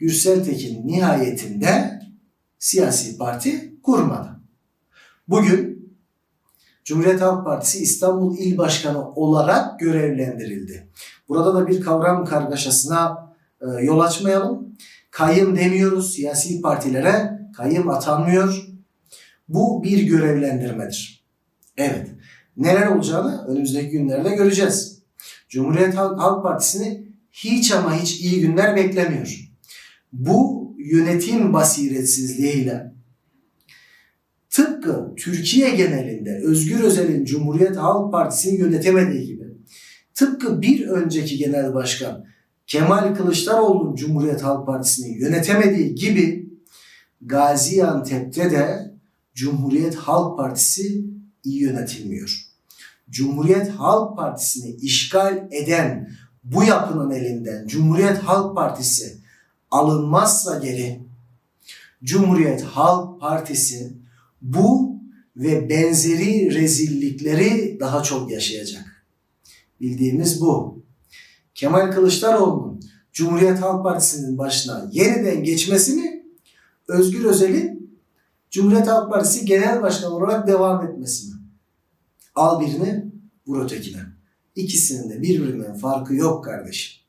Gürsel Tekin nihayetinde siyasi parti kurmadı. Bugün Cumhuriyet Halk Partisi İstanbul İl Başkanı olarak görevlendirildi. Burada da bir kavram kargaşasına e, yol açmayalım. Kayyım demiyoruz siyasi partilere, kayyım atanmıyor. Bu bir görevlendirmedir. Evet, neler olacağını önümüzdeki günlerde göreceğiz. Cumhuriyet Halk, Partisi'ni hiç ama hiç iyi günler beklemiyor. Bu yönetim basiretsizliğiyle tıpkı Türkiye genelinde Özgür Özel'in Cumhuriyet Halk Partisi'ni yönetemediği gibi tıpkı bir önceki genel başkan Kemal Kılıçdaroğlu'nun Cumhuriyet Halk Partisi'ni yönetemediği gibi Gaziantep'te de Cumhuriyet Halk Partisi iyi yönetilmiyor. Cumhuriyet Halk Partisi'ni işgal eden bu yapının elinden Cumhuriyet Halk Partisi alınmazsa geri Cumhuriyet Halk Partisi bu ve benzeri rezillikleri daha çok yaşayacak. Bildiğimiz bu. Kemal Kılıçdaroğlu'nun Cumhuriyet Halk Partisi'nin başına yeniden geçmesi mi? Özgür Özel'in Cumhuriyet Halk Partisi Genel Başkanı olarak devam etmesi mi? Al birini, vur ötekine. İkisinin de birbirinden farkı yok kardeşim.